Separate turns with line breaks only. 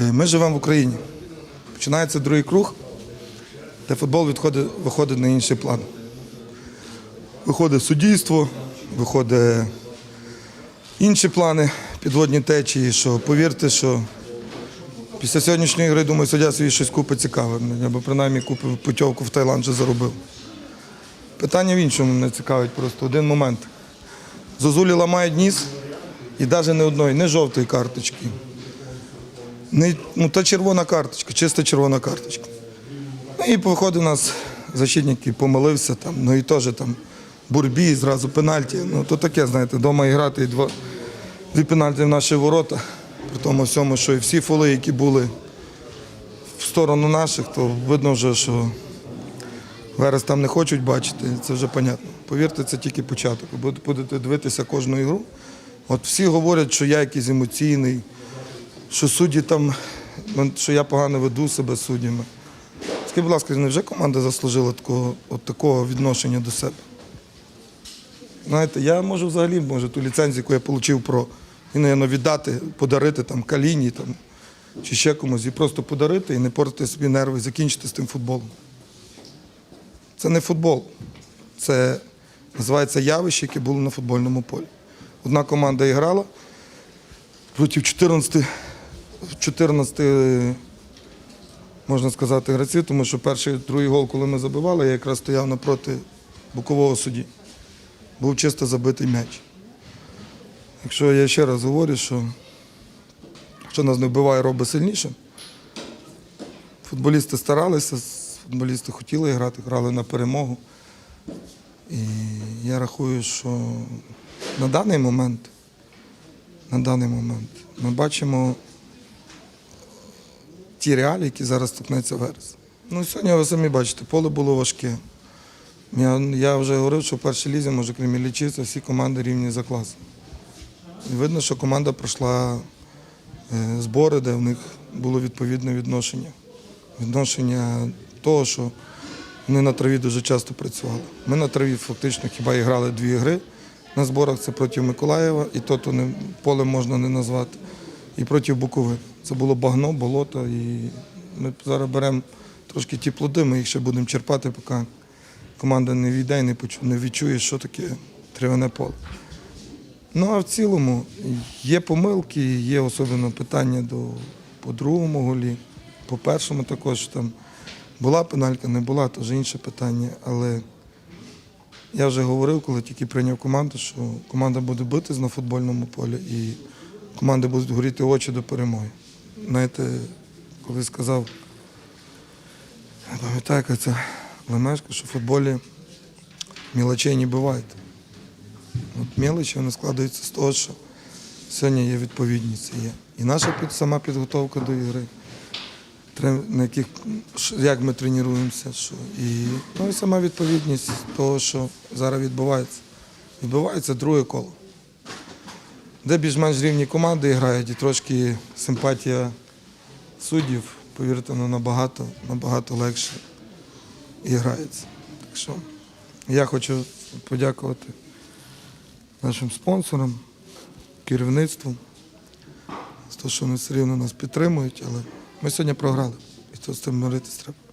Е, Ми живемо в Україні. Починається другий круг, де футбол відходить, виходить на інший план. Виходить суддівство, виходить інші плани, підводні течії, що повірте, що після сьогоднішньої гри, думаю, суддя собі щось купить цікаве, або принаймні купив путівку в Таїланд вже заробив. Питання в іншому мене цікавить просто один момент. Зозулі ламають ніс і навіть не одної, не жовтої карточки. Не, ну, та червона карточка, чиста червона карточка. Ну і виходить у нас защитник і помилився там, ну і теж там бурбі, зразу пенальті. Ну то таке, знаєте, вдома і грати і два, дві пенальті в наші ворота. При тому всьому, що і всі фоли, які були в сторону наших, то видно вже, що Верес там не хочуть бачити, це вже понятно. Повірте, це тільки початок. Будете дивитися кожну ігру. От всі говорять, що я якийсь емоційний, що судді там, ну, що я погано веду себе суддями. Скажіть, будь ласка, невже команда заслужила такого, от такого відношення до себе? Знаєте, я можу взагалі може, ту ліцензію, яку я отримав про і, наверно, віддати, подарити там каліні там, чи ще комусь, і просто подарити і не портити собі нерви, і закінчити з тим футболом. Це не футбол. Це називається явище, яке було на футбольному полі. Одна команда і грала проти 14, 14 можна сказати, гравців, тому що перший, другий гол, коли ми забивали, я якраз стояв напроти бокового судді. Був чисто забитий м'яч. Якщо я ще раз говорю, що що нас не вбиває, робить сильніше. Футболісти старалися, футболісти хотіли грати, грали на перемогу. І я рахую, що на даний момент, на даний момент ми бачимо ті реалії, які зараз стукнеться верес. Ну, сьогодні ви самі бачите, поле було важке. Я, я вже говорив, що в першій лізі, може, крім Іллічівця, всі команди рівні за класом. І видно, що команда пройшла е, збори, де в них було відповідне відношення. Відношення того, що вони на траві дуже часто працювали. Ми на траві фактично хіба і грали дві гри на зборах. Це проти Миколаєва, і то, то не, поле можна не назвати, і проти Букови. Це було багно, болото, і ми зараз беремо трошки ті плоди, ми їх ще будемо черпати, поки команда не війде і не, відчує, що таке тривяне поле. Ну а в цілому є помилки, є особливо питання до по другому голі, по першому також там була пеналька, не була, то вже інше питання. Але я вже говорив, коли тільки прийняв команду, що команда буде битись на футбольному полі і команди будуть горіти очі до перемоги. Знаєте, коли сказав, пам'ятаю, яка це лемешка, що в футболі мілочей не буває. От мелочі вони складаються з того, що сьогодні є відповідність. Є. І наша сама підготовка до ігри, на яких, як ми тренуємося, що, і, ну, і сама відповідність того, що зараз відбувається. Відбувається друге коло. Де більш-менш рівні команди грають і трошки симпатія суддів, повірте, ну, набагато, набагато легше і грається. Так що я хочу подякувати нашим спонсорам, керівництву, за те, що вони все рівно нас підтримують, але ми сьогодні програли. І то з цим миритись треба.